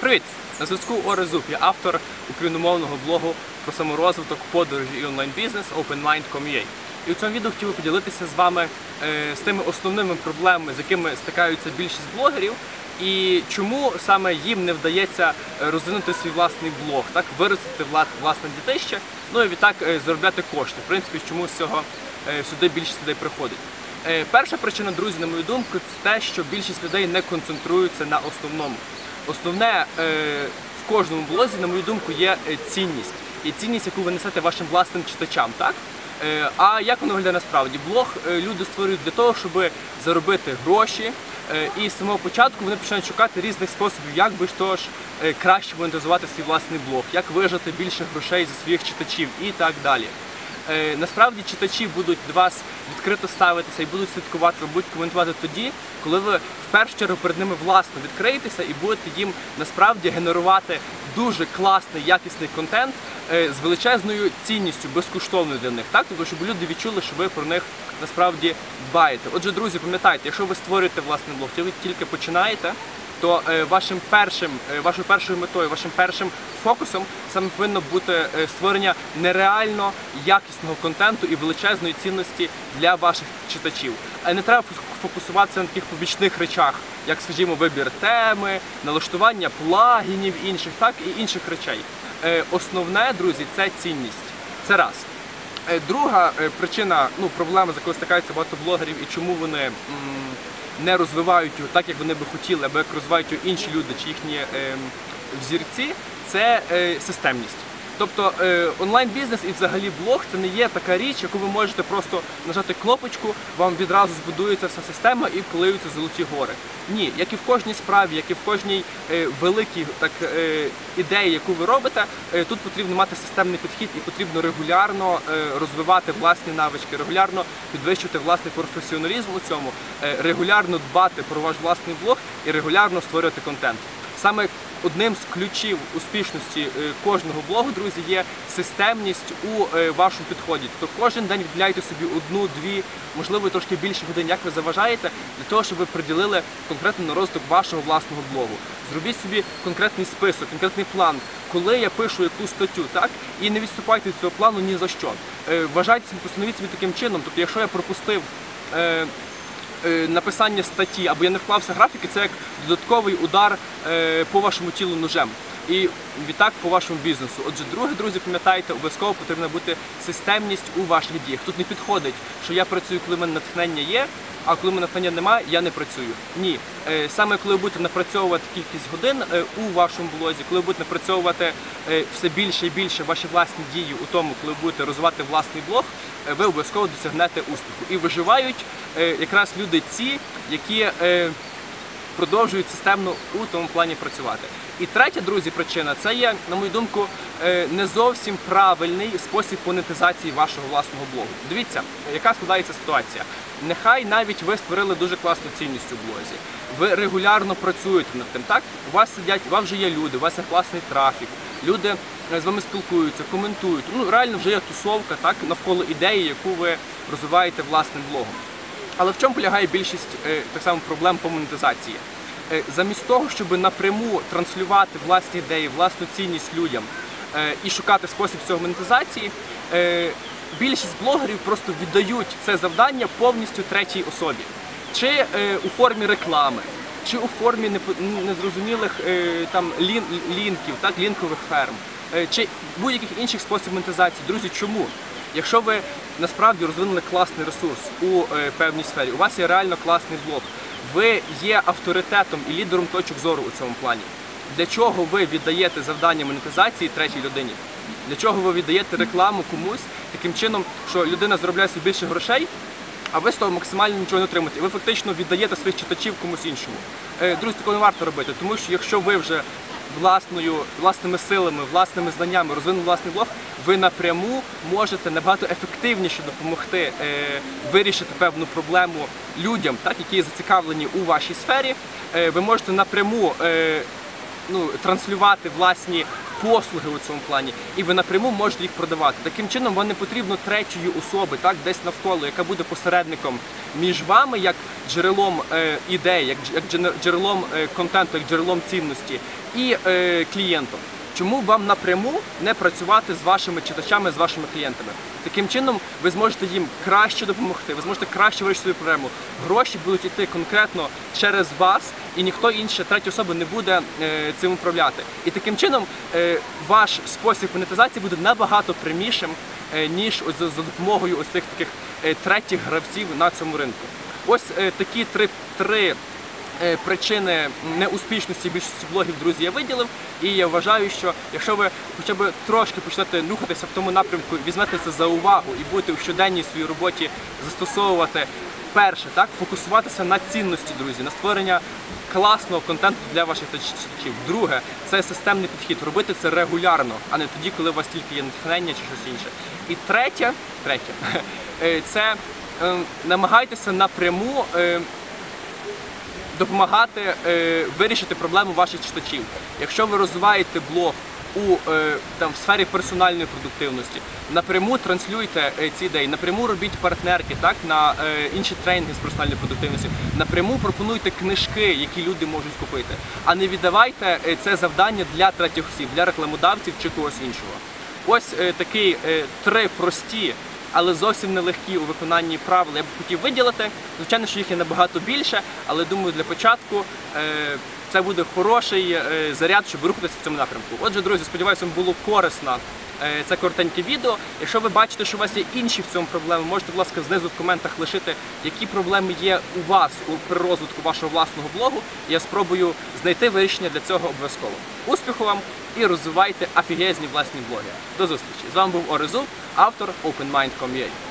Привіт! На зв'язку Ори Зуб. Я автор україномовного блогу про саморозвиток, подорожі і онлайн-бізнес OpenMind.com.ua. І у цьому відео хотів би поділитися з вами е, з тими основними проблемами, з якими стикаються більшість блогерів, і чому саме їм не вдається е, розвинути свій власний блог, так виростити вла- власне дітище, ну і відтак е, заробляти кошти. В принципі, чому з цього сюди більшість людей приходить. Перша причина, друзі, на мою думку, це те, що більшість людей не концентруються на основному. Основне е, в кожному блозі, на мою думку, є е, цінність. І цінність, яку ви несете вашим власним читачам, так? Е, А як воно виглядає насправді? Блог люди створюють для того, щоб заробити гроші. І з самого початку вони починають шукати різних способів, як би ж то краще монетизувати свій власний блог, як вижати більше грошей зі своїх читачів і так далі. Е, насправді читачі будуть до вас відкрито ставитися і будуть слідкувати, будуть коментувати тоді, коли ви в першу чергу перед ними власно відкриєтеся і будете їм насправді генерувати дуже класний, якісний контент е, з величезною цінністю, безкоштовною для них. Так, тобто, щоб люди відчули, що ви про них насправді дбаєте. Отже, друзі, пам'ятайте, якщо ви створюєте власний блог, чи ви тільки починаєте, то е, вашим першим, е, вашою першою метою, вашим першим фокусом саме повинно бути е, створення нереально якісного контенту і величезної цінності для ваших читачів. А не треба фокусуватися на таких побічних речах, як, скажімо, вибір теми, налаштування плагінів інших, так і інших речей. Основне, друзі, це цінність. Це раз. Е, Друга е, причина, ну, проблема, з якою стикаються багато блогерів і чому вони не розвивають його так, як вони би хотіли, або як розвивають його інші люди чи їхні ем, взірці, це е, системність. Тобто е, онлайн-бізнес і взагалі блог це не є така річ, яку ви можете просто нажати кнопочку, вам відразу збудується вся система і вкливаються золоті гори. Ні, як і в кожній справі, як і в кожній е, великій так, е, ідеї, яку ви робите, тут потрібно мати системний підхід і потрібно регулярно розвивати власні навички, регулярно підвищувати власний професіоналізм у цьому, регулярно дбати про ваш власний блог і регулярно створювати контент. Саме одним з ключів успішності е, кожного блогу, друзі, є системність у е, вашому підході. Тобто кожен день відділяйте собі одну-дві, можливо, трошки більше годин, як ви заважаєте, для того, щоб ви приділили конкретно на розвиток вашого власного блогу. Зробіть собі конкретний список, конкретний план, коли я пишу яку статтю, так і не відступайте від цього плану ні за що. Е, Вважайте, постановіть собі таким чином. Тобто, якщо я пропустив. Е, написання статті або я не вклався графіки, це як додатковий удар е, по вашому тілу ножем. І відтак по вашому бізнесу. Отже, друге, друзі, пам'ятайте, обов'язково потрібна бути системність у ваших діях. Тут не підходить, що я працюю, коли в мене натхнення є, а коли в мене натхнення немає, я не працюю. Ні. Е, Саме коли ви будете напрацьовувати кількість годин е, у вашому блозі, коли ви будете напрацьовувати е, все більше і більше ваші власні дії у тому, коли ви будете розвивати власний блог, ви обов'язково досягнете успіху. І виживають якраз люди ці, які продовжують системно у тому плані працювати. І третя, друзі, причина це є, на мою думку, е, не зовсім правильний спосіб монетизації вашого власного блогу. Дивіться, яка складається ситуація. Нехай навіть ви створили дуже класну цінність у блозі. Ви регулярно працюєте над тим. Так, у вас сидять, у вас вже є люди, у вас є класний трафік. Люди е, з вами спілкуються, коментують. Ну реально вже є тусовка, так навколо ідеї, яку ви розвиваєте власним блогом. Але в чому полягає більшість е, так само проблем по монетизації? Е, Замість того, щоб напряму транслювати власні ідеї, власну цінність людям е, і шукати спосіб цього монетизації, більшість блогерів просто віддають це завдання повністю третій особі, чи у формі реклами, чи у формі незрозумілих там лін, лінків, так лінкових ферм, чи будь-яких інших способів монетизації. Друзі, чому? Якщо ви насправді розвинули класний ресурс у е, певній сфері, у вас є реально класний блог, ви є авторитетом і лідером точок зору у цьому плані. Для чого ви віддаєте завдання монетизації третій людині? Для чого ви віддаєте рекламу комусь таким чином, що людина заробляє собі більше грошей, а ви з того максимально нічого не отримаєте. Ви фактично віддаєте своїх читачів комусь іншому. Е, Друзі, такого не варто робити, тому що якщо ви вже власною, власними силами, власними знаннями розвинули власний блог, ви напряму можете набагато ефективніше допомогти е, вирішити певну проблему людям, так, які зацікавлені у вашій сфері. Е, ви можете напряму е, ну, транслювати власні послуги у цьому плані, і ви напряму можете їх продавати. Таким чином, вам не потрібно третьої особи, так десь навколо, яка буде посередником між вами, як джерелом е, ідей, як, дж- як джерелом е, контенту, як джерелом цінності, і е, клієнтом. Чому вам напряму не працювати з вашими читачами, з вашими клієнтами? Таким чином ви зможете їм краще допомогти, ви зможете краще вирішити свою проблему. Гроші будуть йти конкретно через вас, і ніхто інше, третя особа не буде е, цим управляти. І таким чином е, ваш спосіб монетизації буде набагато прямішим, е, ніж ось за, за допомогою ось цих таких е, третіх гравців на цьому ринку. Ось е, такі три, три причини неуспішності більшості блогів, друзі, я виділив. І я вважаю, що якщо ви хоча б трошки почнете рухатися в тому напрямку, візьмете це за увагу і будете в щоденній своїй роботі застосовувати перше, так фокусуватися на цінності, друзі, на створення класного контенту для ваших читачів. Друге, це системний підхід. Робити це регулярно, а не тоді, коли у вас тільки є натхнення чи щось інше. І третє, третє, е, це е, намагайтеся напряму. е, допомагати е, вирішити проблему ваших читачів. Якщо ви розвиваєте блог у е, там в сфері персональної продуктивності, напряму транслюйте е, ці ідеї, напряму робіть партнерки, так на е, інші тренінги з персональної продуктивності, напряму пропонуйте книжки, які люди можуть купити, а не віддавайте е, це завдання для третіх осіб, для рекламодавців чи когось іншого. Ось е, такі е, три прості але зовсім нелегкі у виконанні правил. Я б хотів виділити. Звичайно, що їх є набагато більше, але думаю, для початку е, це буде хороший е, заряд, щоб рухатися в цьому напрямку. Отже, друзі, сподіваюся, вам було корисно. Е, Це коротеньке відео. Якщо ви бачите, що у вас є інші в цьому проблеми, можете, будь ласка, знизу в коментах лишити, які проблеми є у вас при розвитку вашого власного блогу. Я спробую знайти вирішення для цього обов'язково. Успіху вам і розвивайте офігезні власні блоги. До зустрічі! З вами був Орезу, автор OpenMind.com.ua.